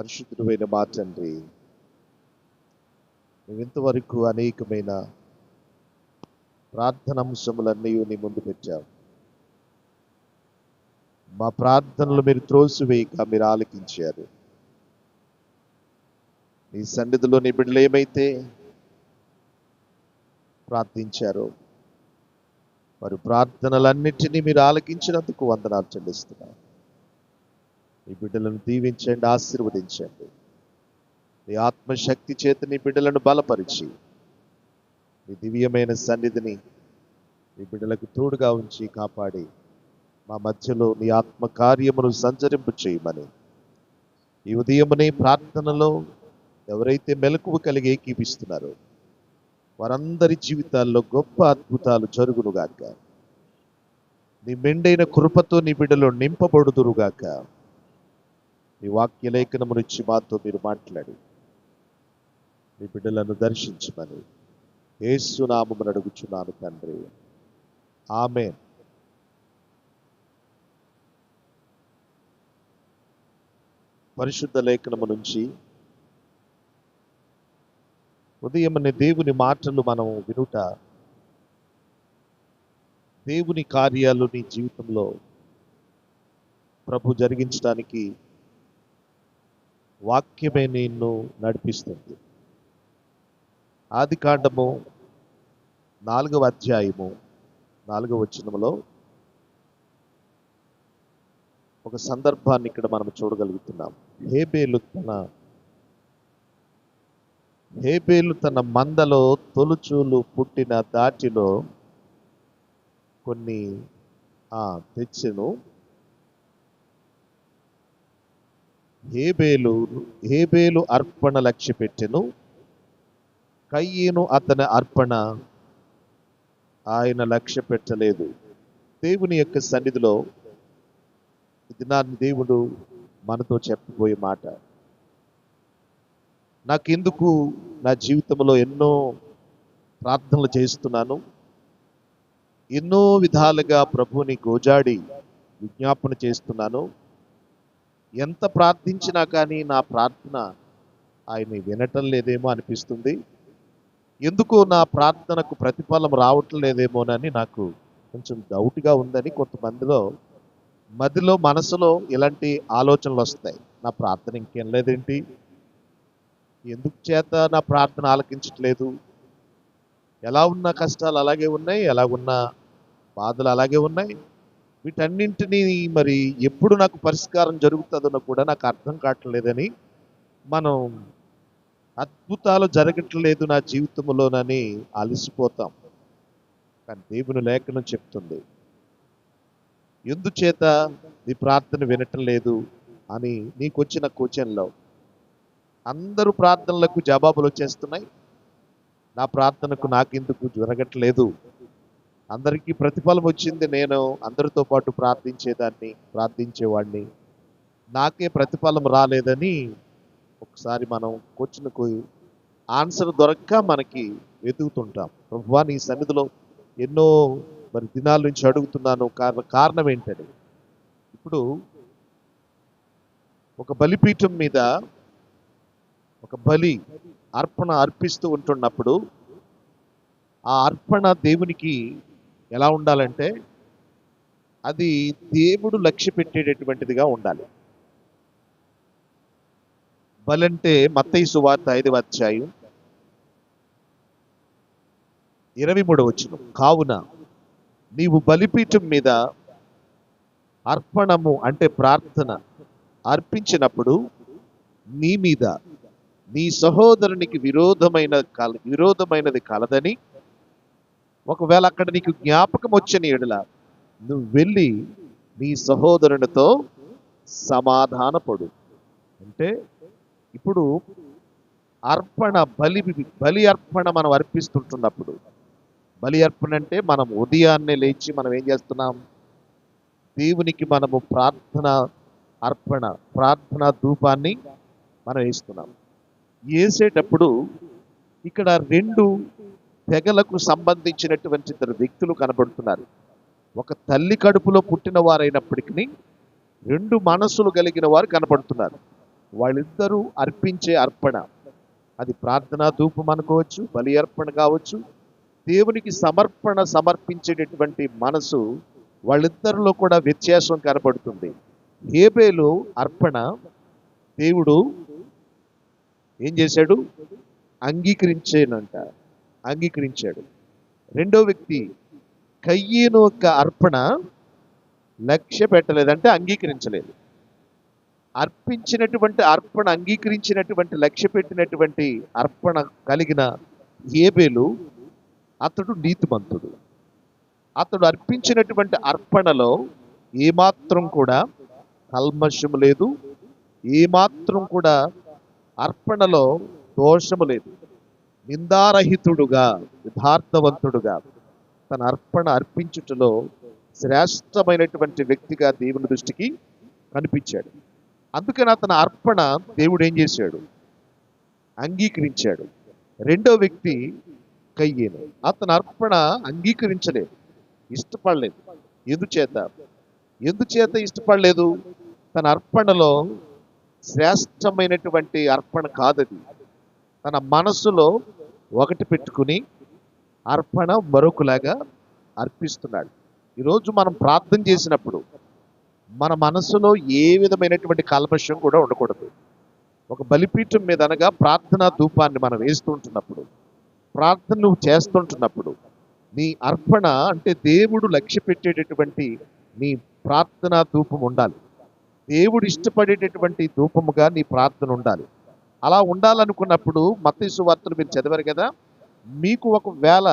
పరిశుద్ధుడైన మా తండ్రి. ఇంతవరకు అనేకమైన ప్రార్థనాంశములన్నీ నీ ముందు పెట్టావు. మా ప్రార్థనలు మీరు త్రోసివేయక మీరు ఆలకించారు. నీ సన్నిధిలో నీ బిడ్డలు ఏమైతే ప్రార్థించారో వారి ప్రార్థనలన్నింటినీ మీరు ఆలకించినందుకు వందనాలు చెల్లిస్తున్నాను నీ బిడ్డలను దీవించండి ఆశీర్వదించండి. నీ ఆత్మశక్తి చేత నీ బిడ్డలను బలపరిచి నీ దివ్యమైన సన్నిధిని నీ బిడ్డలకు తోడుగా ఉంచి కాపాడి మా మధ్యలో నీ ఆత్మ కార్యమును సంచరింపు చేయమని. ఈ ఉదయమునే ప్రార్థనలో ఎవరైతే మెలకువ కలిగి ఏకీపిస్తున్నారో వారందరి జీవితాల్లో గొప్ప అద్భుతాలు జరుగునుగాక. నీ మెండైన కృపతో నీ బిడ్డలో నింపబడుదురుగాక. మీ వాక్య లేఖనమునిచ్చి మాతో మీరు మాట్లాడి. మీ బిడ్డలను దర్శించమని ఏసునామమును అడుగుచున్నాను తండ్రి. ఆమె పరిశుద్ధ లేఖనము నుంచి ఉదయమనే దేవుని మాటలు మనం వినుట దేవుని కార్యాలు నీ జీవితంలో ప్రభు జరిగించడానికి వాక్యమే నిన్ను నడిపిస్తుంది. ఆది కాండము నాలుగవ అధ్యాయము నాలుగవ వచనములో ఒక సందర్భాన్ని ఇక్కడ మనం చూడగలుగుతున్నాం. హేబేలు తన హేబేలు తన మందలో తొలుచూలు పుట్టిన దాటిలో కొన్ని ఆ, తెచ్చెను. హేబేలు హేబేలు అర్పణ లక్ష్య పెట్టెను. కయ్యేను అతని అర్పణ ఆయన లక్ష్య పెట్టలేదు. దేవుని యొక్క సన్నిధిలో దినాన్ని దేవుడు మనతో చెప్పబోయే మాట. నాకెందుకు నా జీవితంలో ఎన్నో ప్రార్థనలు చేస్తున్నాను. ఎన్నో విధాలుగా ప్రభువుని గోజాడి విజ్ఞాపన చేస్తున్నాను. ఎంత ప్రార్థించినా కానీ నా ప్రార్థన ఆయన వినటం లేదేమో అనిపిస్తుంది. ఎందుకు నా ప్రార్థనకు ప్రతిఫలం రావటం లేదేమోనని నాకు కొంచెం డౌట్గా ఉందని కొంతమందిలో మదిలో మనసులో ఇలాంటి ఆలోచనలు వస్తాయి. నా ప్రార్థన ఇంకేం లేదేంటి? ఎందుకు చేత నా ప్రార్థన ఆలకించట్లేదు? ఎలా ఉన్న కష్టాలు అలాగే ఉన్నాయి ఎలా ఉన్న బాధలు అలాగే ఉన్నాయి? వీటన్నింటినీ మరి ఎప్పుడు నాకు పరిష్కారం జరుగుతుందో కూడా నాకు అర్థం కావట్లేదని మనం అద్భుతాలు జరగట్లేదు నా జీవితంలోనని అలసిపోతాం. కానీ దేవుని లేఖనం చెప్తుంది ఎందుచేత నీ ప్రార్థన వినటం లేదు అని నీకు వచ్చిన క్వశ్చన్లో అందరూ ప్రార్థనలకు జవాబులు వచ్చేస్తున్నాయి. నా ప్రార్థనకు నాకెందుకు జరగట్లేదు అందరికీ ప్రతిఫలం వచ్చింది. నేను అందరితో పాటు ప్రార్థించేదాన్ని ప్రార్థించేవాడిని. నాకే ప్రతిఫలం రాలేదని ఒకసారి మనం క్వశ్చన్కు ఆన్సర్ దొరక్క మనకి వెతుకుతుంటాం. ప్రభువా నీ సన్నిధిలో ఎన్నో మరి దినాల నుంచి అడుగుతున్నాను. కారణం కారణం ఏంటని. ఇప్పుడు ఒక బలిపీఠం మీద ఒక బలి అర్పణ అర్పిస్తూ ఉంటున్నప్పుడు ఆ అర్పణ దేవునికి ఎలా ఉండాలంటే అది దేవుడు లక్ష్య పెట్టేటటువంటిదిగా ఉండాలి. బలంటే మత్తయి సువార్త ఐదవ అధ్యాయం ఇరవై మూడవ వచ్చిన కావున నీవు బలిపీఠం మీద అర్పణము అంటే ప్రార్థన అర్పించినప్పుడు నీ మీద నీ సహోదరునికి విరోధమైన కాల విరోధమైనది కలదని ఒకవేళ అక్కడ నీకు జ్ఞాపకం వచ్చిన ఎడల నువ్వు వెళ్ళి నీ సహోదరునితో సమాధానపడు. అంటే ఇప్పుడు అర్పణ బలి బలి అర్పణ మనం అర్పిస్తుంటున్నప్పుడు బలి అర్పణ అంటే మనం ఉదయాన్నే లేచి మనం ఏం చేస్తున్నాం? దేవునికి మనము ప్రార్థన అర్పణ ప్రార్థన ధూపాన్ని మనం వేస్తున్నాం. వేసేటప్పుడు ఇక్కడ రెండు తెగలకు సంబంధించినటువంటి ఇద్దరు వ్యక్తులు కనబడుతున్నారు. ఒక తల్లి కడుపులో పుట్టిన వారైనప్పటికీ రెండు మనసులు కలిగిన వారు కనపడుతున్నారు వాళ్ళిద్దరూ అర్పించే అర్పణ. అది ప్రార్థనా ధూపం అనుకోవచ్చు బలి అర్పణ కావచ్చు. దేవునికి సమర్పణ సమర్పించేటటువంటి మనసు వాళ్ళిద్దరిలో కూడా వ్యత్యాసం కనబడుతుంది. హేబేలు అర్పణ దేవుడు ఏం చేశాడు? అంగీకరించేనంట. అంగీకరించాడు. రెండో వ్యక్తి కయ్యను యొక్క అర్పణ లక్ష్య పెట్టలేదంటే అంగీకరించలేదు. అర్పించినటువంటి అర్పణ అంగీకరించినటువంటి లక్ష్య పెట్టినటువంటి అర్పణ కలిగిన ఏబేలు అతడు నీతిమంతుడు. అతడు అర్పించినటువంటి అర్పణలో ఏమాత్రం కూడా కల్మషము లేదు ఏమాత్రం కూడా అర్పణలో దోషము లేదు. నిందారహితుడుగా యథార్థవంతుడుగా తన అర్పణ అర్పించుటలో శ్రేష్టమైనటువంటి వ్యక్తిగా దేవుని దృష్టికి కనిపించాడు. అందుకని అతని అర్పణ దేవుడు ఏం చేశాడు? అంగీకరించాడు. రెండో వ్యక్తి కయ్యేను. అతని అర్పణ అంగీకరించలేదు. ఇష్టపడలేదు. ఎందుచేత? ఎందుచేత ఇష్టపడలేదు? తన అర్పణలో శ్రేష్టమైనటువంటి అర్పణ కాదది. తన మనసులో ఒకటి పెట్టుకుని అర్పణ మరొకలాగా అర్పిస్తున్నాడు. ఈరోజు మనం ప్రార్థన చేసినప్పుడు మన మనసులో ఏ విధమైనటువంటి కల్మషం కూడా ఉండకూడదు. ఒక బలిపీఠం మీద అనగా ప్రార్థనా ధూపాన్ని మనం వేస్తుంటున్నప్పుడు ప్రార్థన నువ్వు చేస్తుంటున్నప్పుడు నీ అర్పణ అంటే దేవుడు లక్ష్య పెట్టేటటువంటి నీ ప్రార్థనా ధూపం ఉండాలి. దేవుడు ఇష్టపడేటటువంటి ధూపముగా నీ ప్రార్థన ఉండాలి. అలా ఉండాలనుకున్నప్పుడు మత్తయి వార్తను మీరు చదివారు కదా? మీకు ఒకవేళ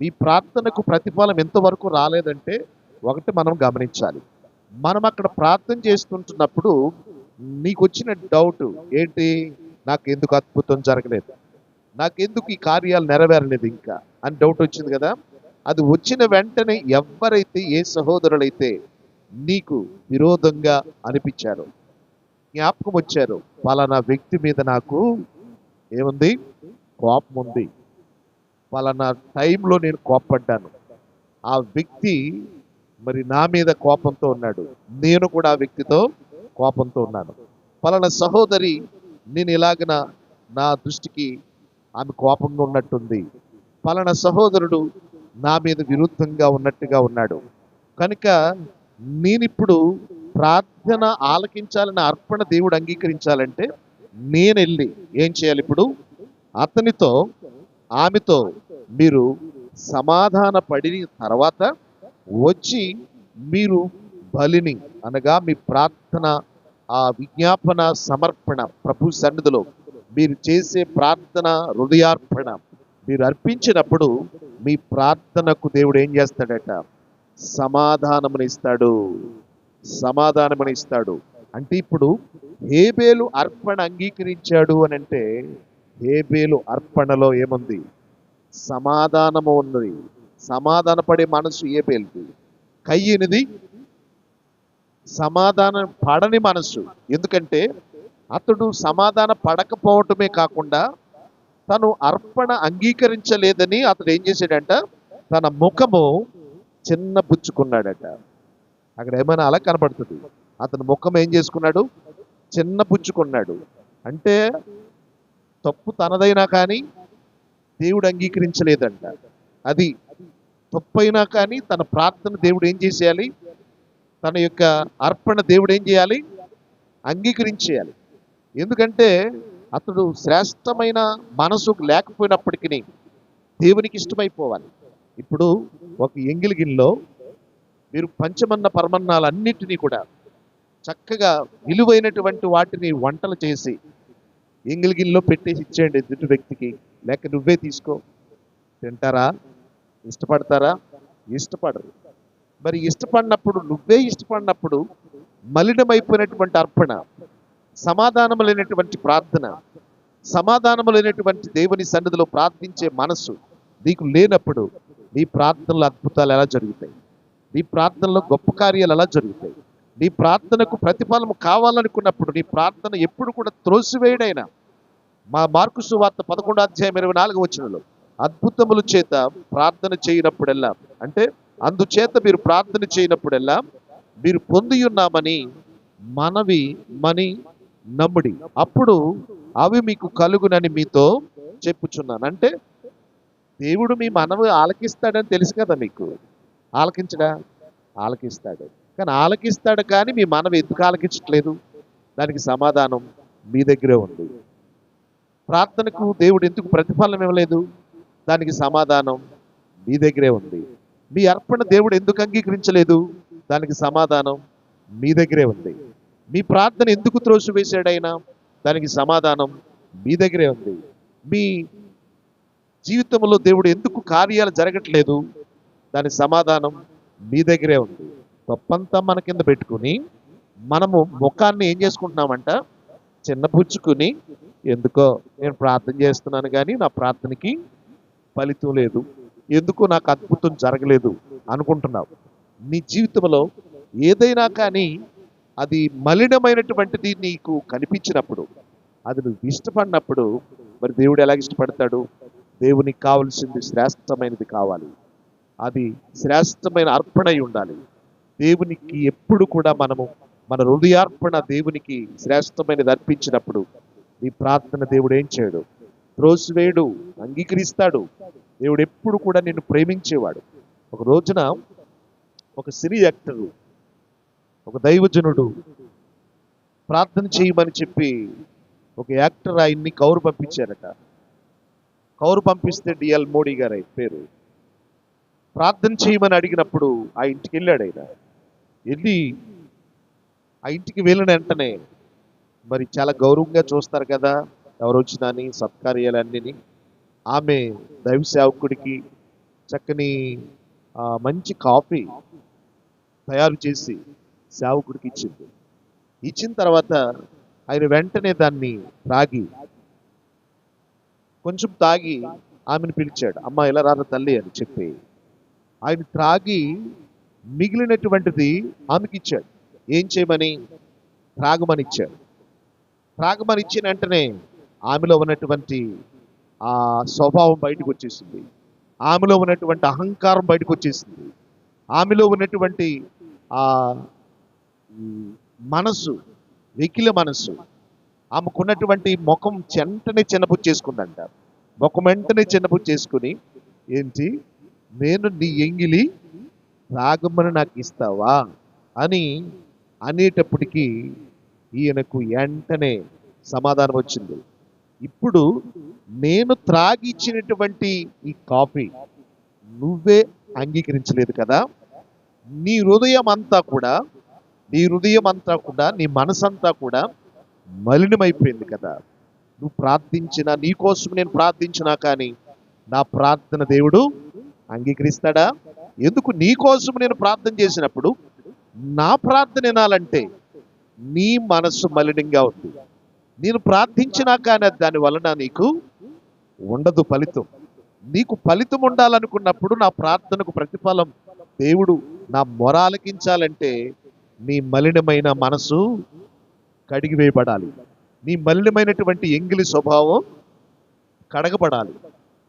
మీ ప్రార్థనకు ప్రతిఫలం ఎంతవరకు రాలేదంటే ఒకటి మనం గమనించాలి. మనం అక్కడ ప్రార్థన చేస్తుంటున్నప్పుడు నీకు వచ్చిన డౌట్ ఏంటి? నాకు ఎందుకు అద్భుతం జరగలేదు? నాకెందుకు ఈ కార్యాలు నెరవేరలేదు ఇంకా? అని డౌట్ వచ్చింది కదా? అది వచ్చిన వెంటనే ఎవరైతే ఏ సహోదరులైతే నీకు విరోధంగా అనిపించారో జ్ఞాపకం వచ్చారు. పలానా వ్యక్తి మీద నాకు ఏముంది? కోపం ఉంది. పలానా టైంలో నేను కోపడ్డాను ఆ వ్యక్తి మరి నా మీద కోపంతో ఉన్నాడు. నేను కూడా ఆ వ్యక్తితో కోపంతో ఉన్నాను. పలానా సహోదరి నేను ఇలాగన నా దృష్టికి ఆమె కోపంగా ఉన్నట్టుంది. పలానా సహోదరుడు నా మీద విరుద్ధంగా ఉన్నట్టుగా ఉన్నాడు. కనుక నేనిప్పుడు ప్రార్థన ఆలకించాలని అర్పణ దేవుడు అంగీకరించాలంటే నేను వెళ్ళి ఏం చేయాలి ఇప్పుడు? అతనితో ఆమెతో మీరు సమాధాన పడిన తర్వాత వచ్చి మీరు బలిని అనగా మీ ప్రార్థన ఆ విజ్ఞాపన సమర్పణ ప్రభు సన్నిధిలో మీరు చేసే ప్రార్థన హృదయార్పణ మీరు అర్పించినప్పుడు మీ ప్రార్థనకు దేవుడు ఏం చేస్తాడట? సమాధానమునిస్తాడు. సమాధానమునిస్తాడు. అంటే ఇప్పుడు హేబేలు అర్పణ అంగీకరించాడు అని అంటే హేబేలు అర్పణలో ఏముంది? సమాధానము ఉన్నది. సమాధానపడే మనసు ఏబేలుది కయ్యనిది సమాధానం పడని మనసు. ఎందుకంటే అతడు సమాధాన పడకపోవటమే కాకుండా తను అర్పణ అంగీకరించలేదని అతడు ఏం చేశాడంట? తన ముఖము చిన్న పుచ్చుకున్నాడట. అక్కడ ఏమైనా అలా కనపడుతుంది. అతని ముఖం ఏం చేసుకున్నాడు? చిన్న పుచ్చుకున్నాడు అంటే తప్పు తనదైనా కానీ దేవుడు అంగీకరించలేదంట. అది తప్పైనా కానీ తన ప్రార్థన దేవుడు ఏం చేసేయాలి? తన యొక్క అర్పణ దేవుడు ఏం చేయాలి? అంగీకరించేయాలి. ఎందుకంటే అతడు శ్రేష్టమైన మనసు లేకపోయినప్పటికీ దేవునికి ఇష్టమైపోవాలి. ఇప్పుడు ఒక ఎంగిలి మీరు పంచమన్న పరమన్నాలన్నిటినీ కూడా చక్కగా విలువైనటువంటి వాటిని వంటలు చేసి ఎంగిలి పెట్టేసి ఇచ్చేయండి ఎదుటి వ్యక్తికి. లేక నువ్వే తీసుకో. తింటారా? ఇష్టపడతారా? ఇష్టపడరు. మరి ఇష్టపడినప్పుడు నువ్వే ఇష్టపడినప్పుడు మలినమైపోయినటువంటి అర్పణ సమాధానము లేనటువంటి ప్రార్థన సమాధానము లేనటువంటి దేవుని సన్నిధిలో ప్రార్థించే మనసు నీకు లేనప్పుడు నీ ప్రార్థనలో అద్భుతాలు ఎలా జరుగుతాయి? నీ ప్రార్థనలో గొప్ప కార్యాలు ఎలా జరుగుతాయి? నీ ప్రార్థనకు ప్రతిఫలం కావాలనుకున్నప్పుడు నీ ప్రార్థన ఎప్పుడు కూడా త్రోసివేయడైనా మా మార్కు సువార్త పదకొండు అధ్యాయం ఇరవై నాలుగు వచ్చినలో అద్భుతముల చేత ప్రార్థన చేయనప్పుడెల్లా అంటే అందుచేత మీరు ప్రార్థన చేయనప్పుడెల్లా మీరు పొంది ఉన్నామని మనవి మని నమ్ముడి. అప్పుడు అవి మీకు కలుగునని మీతో చెప్పుచున్నాను. అంటే దేవుడు మీ మనవి ఆలకిస్తాడని తెలుసు కదా మీకు. ఆలకించడా? ఆలకిస్తాడు. కానీ ఆలకిస్తాడు కానీ మీ మనవి ఎందుకు ఆలకించట్లేదు? దానికి సమాధానం మీ దగ్గరే ఉంది. ప్రార్థనకు దేవుడు ఎందుకు ప్రతిఫలం ఇవ్వలేదు? దానికి సమాధానం మీ దగ్గరే ఉంది. మీ అర్పణ దేవుడు ఎందుకు అంగీకరించలేదు? దానికి సమాధానం మీ దగ్గరే ఉంది. మీ ప్రార్థన ఎందుకు త్రోసివేశాడైనా దానికి సమాధానం మీ దగ్గరే ఉంది. మీ జీవితంలో దేవుడు ఎందుకు కార్యాలు జరగట్లేదు? దాని సమాధానం మీ దగ్గరే ఉంది. గొప్పంతా మన కింద పెట్టుకుని మనము ముఖాన్ని ఏం చేసుకుంటున్నామంట? చిన్నపుచ్చుకుని ఎందుకో నేను ప్రార్థన చేస్తున్నాను కానీ నా ప్రార్థనకి ఫలితం లేదు. ఎందుకు నాకు అద్భుతం జరగలేదు అనుకుంటున్నావు. నీ జీవితంలో ఏదైనా కానీ అది మలినమైనటువంటిది నీకు కనిపించినప్పుడు అది నువ్వు ఇష్టపడినప్పుడు మరి దేవుడు ఎలా ఇష్టపడతాడు? దేవునికి కావలసింది శ్రేష్టమైనది కావాలి. అది శ్రేష్టమైన అర్పణ అయి ఉండాలి. దేవునికి ఎప్పుడు కూడా మనము మన హృదయార్పణ దేవునికి శ్రేష్టమైనది అర్పించినప్పుడు నీ ప్రార్థన దేవుడు ఏం చేయడు? త్రోసివేయడు అంగీకరిస్తాడు. దేవుడు ఎప్పుడు కూడా నిన్ను ప్రేమించేవాడు. ఒక రోజున ఒక సినీ యాక్టరు ఒక దైవజనుడు ప్రార్థన చేయమని చెప్పి ఒక యాక్టర్ ఆయన్ని కౌరు పంపించారట. కౌరు పంపిస్తే డిఎల్ మోడీ గారు పేరు. ప్రార్థన చేయమని అడిగినప్పుడు ఆ ఇంటికి వెళ్ళాడు ఆయన. వెళ్ళి ఆ ఇంటికి వెళ్ళిన వెంటనే మరి చాలా గౌరవంగా చూస్తారు కదా ఎవరు వచ్చినా సత్కార్యాలన్నీ ఆమె దైవ సేవకుడికి చక్కని మంచి కాఫీ తయారు చేసి సేవకుడికి ఇచ్చింది. ఇచ్చిన తర్వాత ఆయన వెంటనే దాన్ని త్రాగి కొంచెం తాగి ఆమెను పిలిచాడు. అమ్మ ఇలా రాదు తల్లి? అని చెప్పి ఆయన త్రాగి మిగిలినటువంటిది ఆమెకి ఇచ్చాడు ఏం చేయమని? త్రాగమని ఇచ్చాడు త్రాగమని ఇచ్చిన వెంటనే ఆమెలో ఉన్నటువంటి ఆ స్వభావం బయటకు వచ్చేసింది ఆమెలో ఉన్నటువంటి అహంకారం బయటకు వచ్చేసింది ఆమెలో ఉన్నటువంటి ఆ మనసు వెకిల మనసు ఆమెకున్నటువంటి ముఖం చెంటనే చిన్నపు చేసుకుందంట ముఖం వెంటనే చిన్నపు చేసుకుని ఏంటి? నేను నీ ఎంగిలి రాగమని నాకు ఇస్తావా? అని అనేటప్పటికీ ఈయనకు వెంటనే సమాధానం వచ్చింది. ఇప్పుడు నేను త్రాగి ఇచ్చినటువంటి ఈ కాఫీ నువ్వే అంగీకరించలేదు కదా? నీ హృదయం అంతా కూడా నీ హృదయం అంతా కూడా నీ మనసంతా కూడా మలినమైపోయింది కదా? నువ్వు ప్రార్థించిన నీకోసం నేను ప్రార్థించినా కానీ నా ప్రార్థన దేవుడు అంగీకరిస్తాడా? ఎందుకు నీ కోసం నేను ప్రార్థన చేసినప్పుడు నా ప్రార్థన వినాలంటే నీ మనస్సు మలినంగా ఉంది. నేను ప్రార్థించినా కానీ దాని వలన నీకు ఉండదు ఫలితం. నీకు ఫలితం ఉండాలనుకున్నప్పుడు నా ప్రార్థనకు ప్రతిఫలం దేవుడు నా మొరాలకించాలంటే నీ మలినమైన మనసు కడిగివేయబడాలి నీ మలినమైనటువంటి ఎంగిలి స్వభావం కడగబడాలి.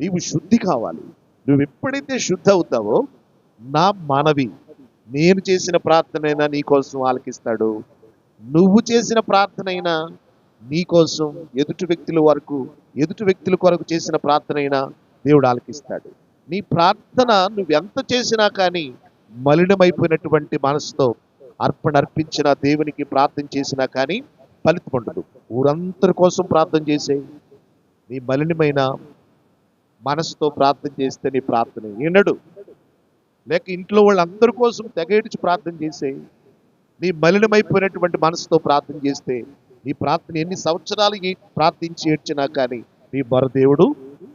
నీవు శుద్ధి కావాలి. నువ్వు ఎప్పుడైతే శుద్ధ అవుతావో నా మనవి నేను చేసిన ప్రార్థనైనా నీ కోసం ఆలకిస్తాడు. నువ్వు చేసిన ప్రార్థనైనా నీ కోసం ఎదుటి వ్యక్తుల వరకు ఎదుటి వ్యక్తుల కొరకు చేసిన ప్రార్థనైనా దేవుడు ఆలకిస్తాడు. నీ ప్రార్థన నువ్వెంత చేసినా కానీ మలినమైపోయినటువంటి మనసుతో అర్పణ అర్పించిన దేవునికి ప్రార్థన చేసినా కానీ ఫలితం ఉండదు. ఊరందరి కోసం ప్రార్థన చేసే నీ మలినమైన మనసుతో ప్రార్థన చేస్తే నీ ప్రార్థన వినడు. లేక ఇంట్లో వాళ్ళందరి కోసం తెగేడిచి ప్రార్థన చేసే నీ మలినమైపోయినటువంటి మనసుతో ప్రార్థన చేస్తే నీ ప్రార్థన ఎన్ని సంవత్సరాలు ప్రార్థించి ఏడ్చినా కానీ నీ బరదేవుడు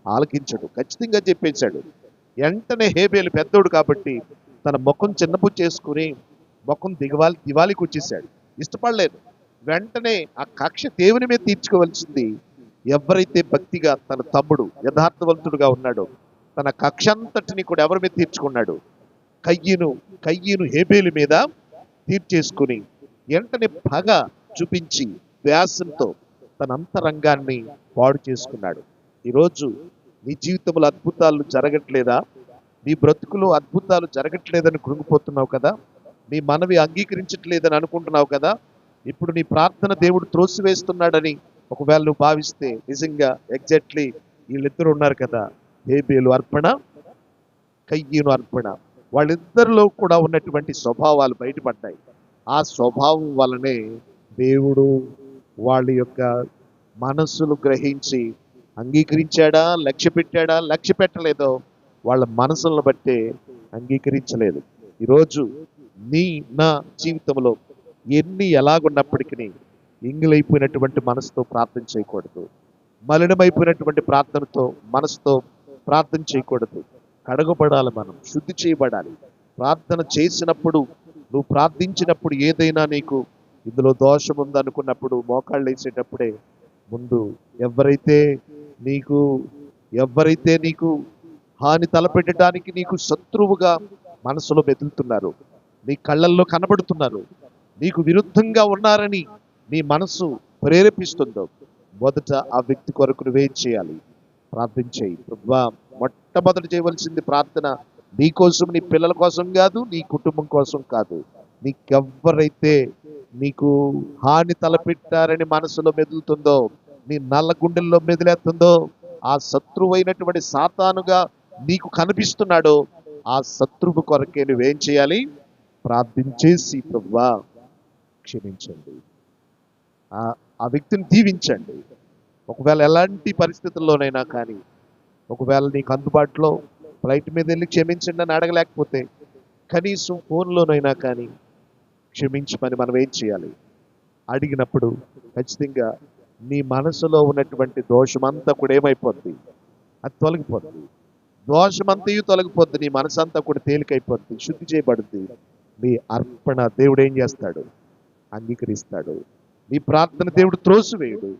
ఆలకించడు. ఖచ్చితంగా చెప్పేశాడు. వెంటనే హేబేలు పెద్దోడు కాబట్టి తన ముఖం చిన్నపు చేసుకుని ముఖం దిగవాలి దివాళికి వచ్చేసాడు ఇష్టపడలేదు. వెంటనే ఆ కక్ష దేవుని మీద తీర్చుకోవలసింది ఎవరైతే భక్తిగా తన తమ్ముడు యథార్థవంతుడుగా ఉన్నాడో తన కక్ష అంతటిని కూడా ఎవరి మీద తీర్చుకున్నాడు కయ్యను కయ్యను హేబేలు మీద తీర్చేసుకుని వెంటనే పగ చూపించి వ్యాసంతో తన అంతరంగాన్ని పాడు చేసుకున్నాడు. ఈరోజు నీ జీవితంలో అద్భుతాలు జరగట్లేదా? నీ బ్రతుకులో అద్భుతాలు జరగట్లేదని కృంగిపోతున్నావు కదా? నీ మనవి అంగీకరించట్లేదని అనుకుంటున్నావు కదా? ఇప్పుడు నీ ప్రార్థన దేవుడు త్రోసివేస్తున్నాడని ఒకవేళ నువ్వు భావిస్తే నిజంగా ఎగ్జాక్ట్లీ వీళ్ళిద్దరు ఉన్నారు కదా హేబేలు అర్పణ కయ్యను అర్పణ. వాళ్ళిద్దరిలో కూడా ఉన్నటువంటి స్వభావాలు బయటపడ్డాయి. ఆ స్వభావం వలనే దేవుడు వాళ్ళ యొక్క మనస్సును గ్రహించి అంగీకరించాడా లక్ష్య పెట్టాడా లక్ష్య పెట్టలేదో వాళ్ళ మనసులను బట్టే అంగీకరించలేదు. ఈరోజు నీ నా జీవితంలో ఎన్ని ఎలాగున్నప్పటికీ ఇంగిలైపోయినటువంటి మనసుతో ప్రార్థన చేయకూడదు. మలినమైపోయినటువంటి ప్రార్థనతో మనసుతో ప్రార్థన చేయకూడదు. కడగబడాలి మనం శుద్ధి చేయబడాలి. ప్రార్థన చేసినప్పుడు నువ్వు ప్రార్థించినప్పుడు ఏదైనా నీకు ఇందులో దోషం ఉందనుకున్నప్పుడు మోకాళ్ళు వేసేటప్పుడే ముందు ఎవరైతే నీకు ఎవరైతే నీకు హాని తలపెట్టడానికి నీకు శత్రువుగా మనసులో బెదులుతున్నారు నీ కళ్ళల్లో కనబడుతున్నారు నీకు విరుద్ధంగా ఉన్నారని నీ మనసు ప్రేరేపిస్తుందో మొదట ఆ వ్యక్తి కొరకు నువ్వేం చేయాలి? ప్రార్థన చేయి. మొట్టమొదటి చేయవలసింది ప్రార్థన నీ కోసం నీ పిల్లల కోసం కాదు నీ కుటుంబం కోసం కాదు. నీకెవ్వరైతే నీకు హాని తలపెట్టారని మనసులో మెదులుతుందో నీ నల్ల గుండెల్లో మెదిలేస్తుందో ఆ శత్రువైనటువంటి సాతానుగా నీకు కనిపిస్తున్నాడో ఆ శత్రువు కొరకే నువ్వేం చేయాలి? ప్రార్థించేసి ప్రభువా క్షమించండి. ఆ వ్యక్తిని దీవించండి. ఒకవేళ ఎలాంటి పరిస్థితుల్లోనైనా కానీ ఒకవేళ నీకు అందుబాటులో ఫ్లైట్ మీద వెళ్ళి క్షమించండి అని అడగలేకపోతే కనీసం ఫోన్లోనైనా కానీ క్షమించమని మనం ఏం చేయాలి? అడిగినప్పుడు ఖచ్చితంగా నీ మనసులో ఉన్నటువంటి దోషమంతా కూడా ఏమైపోద్ది? అది తొలగిపోద్ది. దోషమంతయు తొలగిపోద్ది నీ మనసంతా కూడా తేలికైపోద్ది శుద్ధి చేయబడుద్ది. నీ అర్పణ దేవుడు ఏం చేస్తాడు? అంగీకరిస్తాడు. నీ ప్రార్థన దేవుడు త్రోసివేయుడు.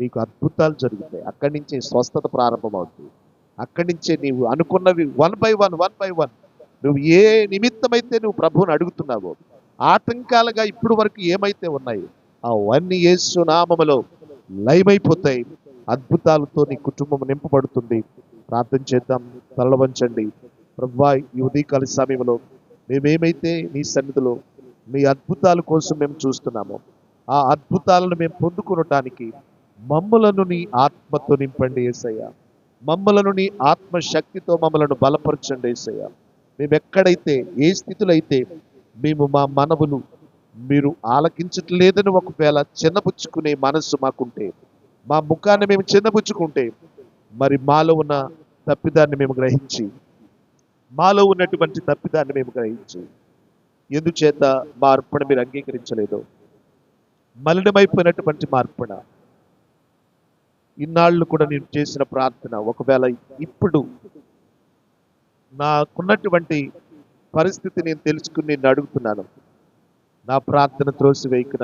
నీకు అద్భుతాలు జరుగుతాయి. అక్కడి నుంచే స్వస్థత ప్రారంభమవుతుంది. అక్కడి నుంచే నీవు అనుకున్నవి one by one one by one. నువ్వు ఏ నిమిత్తమైతే నువ్వు ప్రభువుని అడుగుతున్నావో ఆటంకాలుగా ఇప్పుడు వరకు ఏమైతే ఉన్నాయో అవన్నీ యేసు నామములో లయమైపోతాయి. అద్భుతాలతో నీ కుటుంబం నింపబడుతుంది. ప్రార్థన చేద్దాం. తలవంచండి ప్రభా ఈ ఉదయకాల సమయంలో మేమేమైతే నీ సన్నిధిలో మీ అద్భుతాల కోసం మేము చూస్తున్నామో ఆ అద్భుతాలను మేము పొందుకునటానికి మమ్మలను నీ ఆత్మతో నింపండి ఏసయ్య. మమ్మలను నీ ఆత్మ శక్తితో మమ్మలను బలపరచండి ఏసయ్య. మేము ఎక్కడైతే ఏ స్థితిలో అయితే మేము మా మనవులు మీరు ఆలకించట్లేదని ఒకవేళ చిన్నపుచ్చుకునే మనస్సు మాకుంటే మా ముఖాన్ని మేము చిన్నపుచ్చుకుంటే మరి మాలో ఉన్న తప్పిదాన్ని మేము గ్రహించి మాలో ఉన్నటువంటి తప్పిదాన్ని మేము గ్రహించి ఎందుచేత మా అర్పణ మీరు అంగీకరించలేదు మలినమైపోయినటువంటి మా ఇన్నాళ్ళు కూడా నేను చేసిన ప్రార్థన ఒకవేళ ఇప్పుడు నాకున్నటువంటి పరిస్థితి నేను తెలుసుకుని నేను అడుగుతున్నాను. నా ప్రార్థన త్రోసివేయకు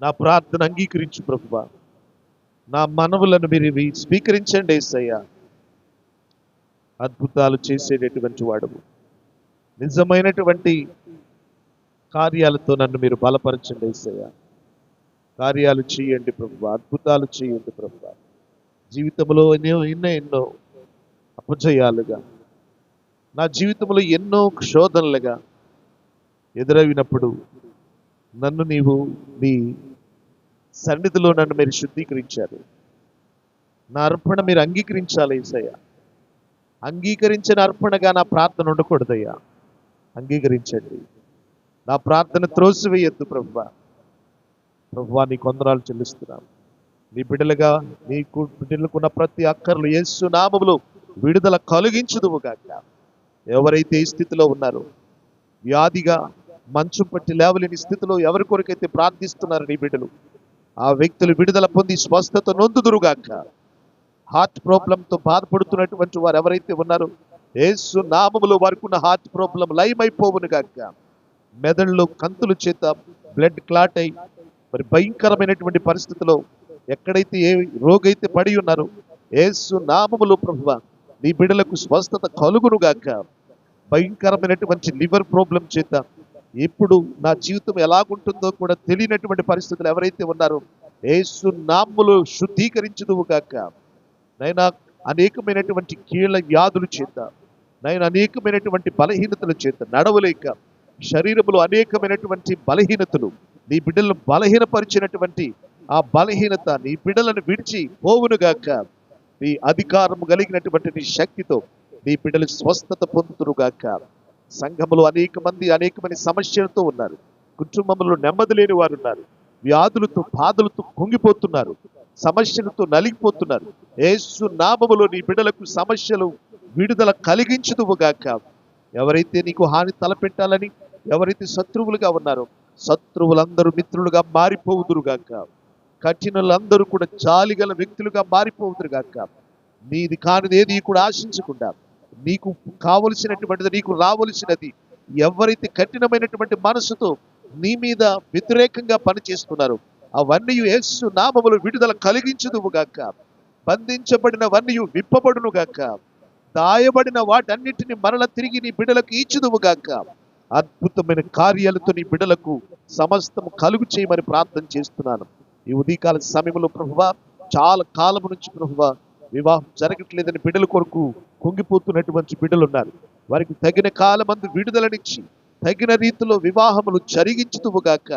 నా ప్రార్థన అంగీకరించు ప్రభువ. నా మనవులను మీరు ఇవి స్వీకరించండి ఏసయ్యా. అద్భుతాలు చేసేటటువంటి వాడు నిజమైనటువంటి కార్యాలతో నన్ను మీరు బలపరచండి ఏసయ్యా. కార్యాలు చేయండి ప్రభు అద్భుతాలు చేయండి ప్రభు జీవితంలో ఎన్నో ఎన్నో ఎన్నో అపజయాలుగా నా జీవితంలో ఎన్నో శోధనలుగా ఎదురవినప్పుడు నన్ను నీవు నీ సన్నిధిలో నన్ను మీరు శుద్ధీకరించారు. నా అర్పణ మీరు అంగీకరించాలి ఏసయ్య. అంగీకరించిన అర్పణగా నా ప్రార్థన ఉండకూడదయ్యా. అంగీకరించండి. నా ప్రార్థన త్రోసివేయొద్దు ప్రభు. ప్రభువా నీ కొందరాలు చెల్లిస్తున్నాను నీ బిడ్డలుగా నీ బిడ్డలకున్న ప్రతి అక్కర్లు యేసు నామములు విడుదల కలిగించదువు గాక. ఎవరైతే ఈ స్థితిలో ఉన్నారో వ్యాధిగా మంచం పట్టి లేవలేని స్థితిలో ఎవరి కొరకైతే ప్రార్థిస్తున్నారు నీ బిడ్డలు ఆ వ్యక్తులు విడుదల పొంది స్వస్థత నొందుదురుగాక హార్ట్ ప్రాబ్లంతో బాధపడుతున్నటువంటి వారు ఎవరైతే ఉన్నారో యేసు నామములో వారికి ఉన్న హార్ట్ ప్రాబ్లం లయమైపోవును గాక. మెదడులో కంతులు చేత బ్లడ్ క్లాట్ అయి మరి భయంకరమైనటువంటి పరిస్థితిలో ఎక్కడైతే ఏ రోగైతే పడి ఉన్నారో ఏసు నామములు ప్రభువ నీ బిడలకు స్వస్థత కలుగును గాక భయంకరమైనటువంటి లివర్ ప్రాబ్లం చేత ఎప్పుడు నా జీవితం ఎలాగుంటుందో కూడా తెలియనటువంటి పరిస్థితులు ఎవరైతే ఉన్నారో ఏసు నామములు శుద్ధీకరించదువు గాక నైనా అనేకమైనటువంటి కీళ్ళ వ్యాధుల చేత నైనా అనేకమైనటువంటి బలహీనతల చేత నడవలేక శరీరములో అనేకమైనటువంటి బలహీనతలు నీ బిడ్డలను బలహీనపరిచినటువంటి ఆ బలహీనత నీ బిడ్డలను విడిచి పోవునుగాక నీ అధికారం కలిగినటువంటి నీ శక్తితో నీ బిడ్డలు స్వస్థత పొందుతురుగాక సంఘములు అనేక మంది అనేకమైన సమస్యలతో ఉన్నారు. కుటుంబంలో నెమ్మది లేని వారు ఉన్నారు. వ్యాధులతో బాధలతో కుంగిపోతున్నారు. సమస్యలతో నలిగిపోతున్నారు. ఏసు నామములో నీ బిడ్డలకు సమస్యలు విడుదల కలిగించదువుగాక ఎవరైతే నీకు హాని తలపెట్టాలని ఎవరైతే శత్రువులుగా ఉన్నారో శత్రువులందరూ మిత్రులుగా మారిపోవుదురుగాక కఠినలందరూ కూడా జాలిగల వ్యక్తులుగా మారిపోవుదురుగాక నీది కానిది ఏది కూడా ఆశించకుండా నీకు కావలసినటువంటిది నీకు రావలసినది ఎవరైతే కఠినమైనటువంటి మనసుతో నీ మీద వ్యతిరేకంగా పనిచేస్తున్నారు అవన్నీ యేసు నామములు విడుదల కలిగించుదువుగాక బంధించబడినవన్నీ విప్పబడునుగాక దాయబడిన వాటన్నిటిని మరల తిరిగి నీ బిడ్డలకు ఇచ్చుదువుగాక అద్భుతమైన కార్యాలతో నీ బిడ్డలకు సమస్తము కలుగు చేయమని ప్రార్థన చేస్తున్నాను. ఈ ఉదయకాల సమయంలో ప్రభువ చాలా కాలం నుంచి ప్రభువ వివాహం జరగట్లేదని బిడ్డల కొరకు కుంగిపోతున్నటువంటి బిడ్డలు ఉన్నారు. వారికి తగిన కాలమందు విడుదలనిచ్చి తగిన రీతిలో వివాహములు జరిగించుతువుగాక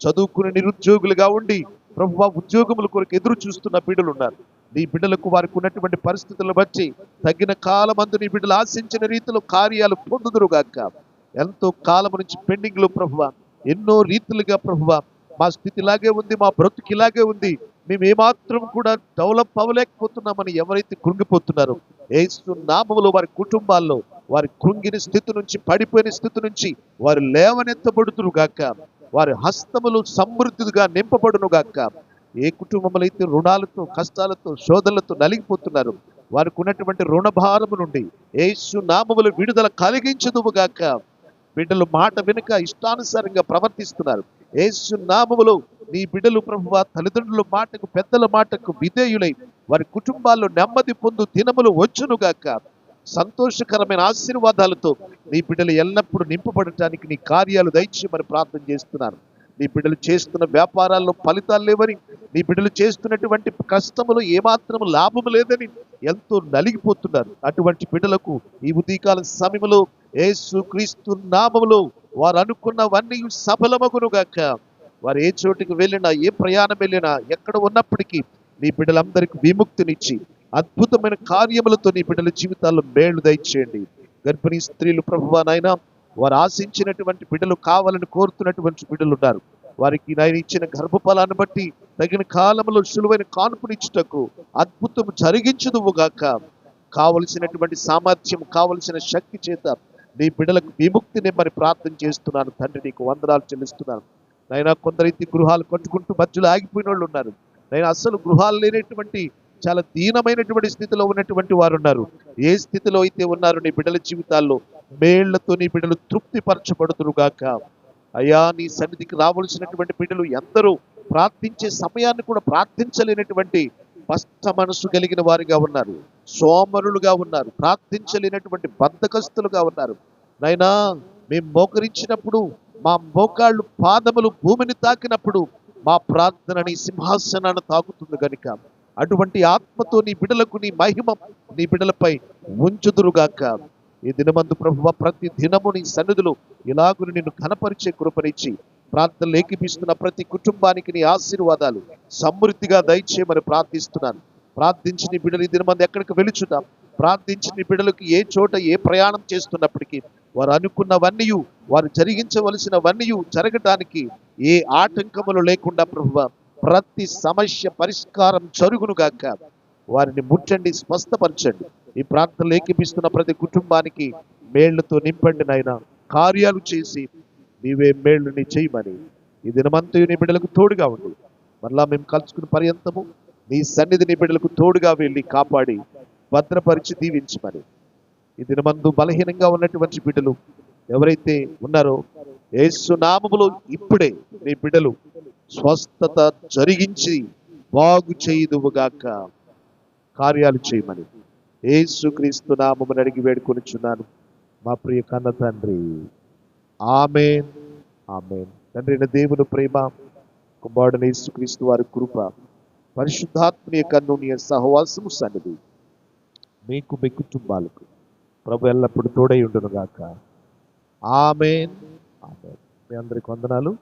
చదువుకుని నిరుద్యోగులుగా ఉండి ప్రభువ ఉద్యోగముల కొరకు ఎదురు చూస్తున్న బిడ్డలు ఉన్నారు. నీ బిడ్డలకు వారికి ఉన్నటువంటి పరిస్థితులను బట్టి తగిన కాలమందు నీ బిడ్డలు ఆశించిన రీతిలో కార్యాలు పొందుదురుగాక. ఎంతో కాలం నుంచి పెండింగ్లో ప్రభువ ఎన్నో రీతులుగా ప్రభువ మా స్థితి ఇలాగే ఉంది మా బ్రతుకు ఇలాగే ఉంది మేము ఏమాత్రం కూడా డెవలప్ అవ్వలేకపోతున్నామని ఎవరైతే కృంగిపోతున్నారో ఏసు నామములో వారి కుటుంబాల్లో వారి కృంగిన స్థితి నుంచి పడిపోయిన స్థితి నుంచి వారు లేవనెత్తబడుతురు గాక వారి హస్తములు సమృద్ధిగా నింపబడును గాక. ఏ కుటుంబంలో అయితే రుణాలతో కష్టాలతో శోధనలతో నలిగిపోతున్నారు వారికి ఉన్నటువంటి రుణభారము నుండి ఏసు నామములు విడుదల కలిగించదువు గాక. బిడ్డలు మాట వెనుక ఇష్టానుసారంగా ప్రవర్తిస్తున్నారు. యేసు నామములో నీ బిడ్డలు ప్రభువ తల్లిదండ్రుల మాటకు పెద్దల మాటకు విధేయులై వారి కుటుంబాల్లో నెమ్మది పొందు దినములు వచ్చునుగాక. సంతోషకరమైన ఆశీర్వాదాలతో నీ బిడ్డలు ఎల్లప్పుడూ నింపబడటానికి నీ కార్యాలు దయచేయమని ప్రార్థన చేస్తున్నాను. నీ బిడ్డలు చేస్తున్న వ్యాపారాల్లో ఫలితాలు లేవని నీ బిడ్డలు చేస్తున్నటువంటి కష్టములు ఏమాత్రం లాభం లేదని ఎంతో నలిగిపోతున్నారు. అటువంటి బిడ్డలకు ఈ ఉదయకాల సమయంలో ఏసు క్రీస్తు నామములో వారు అనుకున్నవన్నీ సఫలమగునుగాక వారు ఏ చోటికి వెళ్ళినా ఏ ప్రయాణం వెళ్ళినా ఎక్కడ ఉన్నప్పటికీ నీ బిడ్డలందరికీ విముక్తినిచ్చి అద్భుతమైన కార్యములతో నీ బిడ్డల జీవితాల్లో మేలు దయచేయండి. గర్భిణీ స్త్రీలు ప్రభువానైనా వారు ఆశించినటువంటి బిడ్డలు కావాలని కోరుతున్నటువంటి బిడ్డలు ఉన్నారు. వారికి నాయన ఇచ్చిన గర్భఫలాన్ని బట్టి తగిన కాలంలో సులువైన కాన్పునిచ్చుటకు అద్భుతం జరిగించుదువుగాక కావలసినటువంటి సామర్థ్యం కావలసిన శక్తి చేత నీ బిడ్డలకు విముక్తిని మరి ప్రార్థన చేస్తున్నాను తండ్రి నీకు వందనాలు చెల్లిస్తున్నాను. నైనా కొందరైతే గృహాలు కట్టుకుంటూ మధ్యలో ఆగిపోయిన వాళ్ళు ఉన్నారు. నేను అసలు గృహాలు లేనటువంటి చాలా దీనమైనటువంటి స్థితిలో ఉన్నటువంటి వారు ఉన్నారు ఏ స్థితిలో అయితే ఉన్నారు నీ బిడ్డల జీవితాల్లో మేళ్ళతో నీ బిడ్డలు తృప్తిపరచబడుతురుగాక. అయ్యా నీ సన్నిధికి రావలసినటువంటి బిడ్డలు ఎందరూ ప్రార్థించే సమయాన్ని కూడా ప్రార్థించలేనటువంటి స్పష్ట మనసు కలిగిన వారిగా ఉన్నారు. సోమరులుగా ఉన్నారు. ప్రార్థించలేనటువంటి బద్ధకస్తులుగా ఉన్నారు. నైనా మేము మోకరించినప్పుడు మా మోకాళ్ళు పాదములు భూమిని తాకినప్పుడు మా ప్రార్థనని సింహాసనాన్ని తాకుతుంది కనుక అటువంటి ఆత్మతో నీ బిడలకు నీ మహిమ నీ బిడలపై ఉంచుదురుగాక. ఈ దినమందు ప్రభువ ప్రతి దినము నీ సన్నిధిలో ఇలాగుని నిన్ను కనపరిచే కృపనిచ్చి ప్రార్థనలు ఏకిపిస్తున్న ప్రతి కుటుంబానికి నీ ఆశీర్వాదాలు సమృద్ధిగా దయచేయమని ప్రార్థిస్తున్నాను. ప్రార్థించి నీ బిడ్డలు ఈ దినమంది ఎక్కడికి వెలుచుదాం ప్రార్థించి నీ బిడ్డలకు ఏ చోట ఏ ప్రయాణం చేస్తున్నప్పటికీ వారు అనుకున్నవన్నీ వారు జరిగించవలసినవన్నీ జరగటానికి ఏ ఆటంకములు లేకుండా ప్రభువ ప్రతి సమస్య పరిష్కారం జరుగునుగాక వారిని ముట్టండి స్వస్థపరచండి. ఈ ప్రార్థనలు ఏకిపిస్తున్న ప్రతి కుటుంబానికి మేళ్ళతో నింపండి నాయన. కార్యాలు చేసి నీవే మేళ్ళుని చేయమని. ఈ దినమంతయు నీ బిడ్డలకు తోడుగా ఉండి. మరలా మేము కలుసుకున్న పర్యంతము నీ సన్నిధి నీ బిడ్డలకు తోడుగా వెళ్ళి కాపాడి భద్రపరిచి దీవించమని. ఈ దినమందు బలహీనంగా ఉన్నటువంటి బిడ్డలు ఎవరైతే ఉన్నారో యేసు ఇప్పుడే నీ బిడ్డలు స్వస్థత జరిగించి బాగు చేయుదువుగాక కార్యాలు చేయమని. ఏసుక్రీస్తు నామమును అడిగి వేడుకొనిచున్నాను. మా ప్రియ కన్న తండ్రి. ఆమెన్. ఆమెన్. తండ్రి దేవుని ప్రేమ కుమారుడు యేసుక్రీస్తు వారి కృప పరిశుద్ధాత్మీయ కన్నుని సహవాసము సన్నిధి మీకు మీ కుటుంబాలకు ప్రభు ఎల్లప్పుడు తోడై ఉండునుగాక ఆమెన్. ఆమెన్. మీ అందరికి వందనాలు.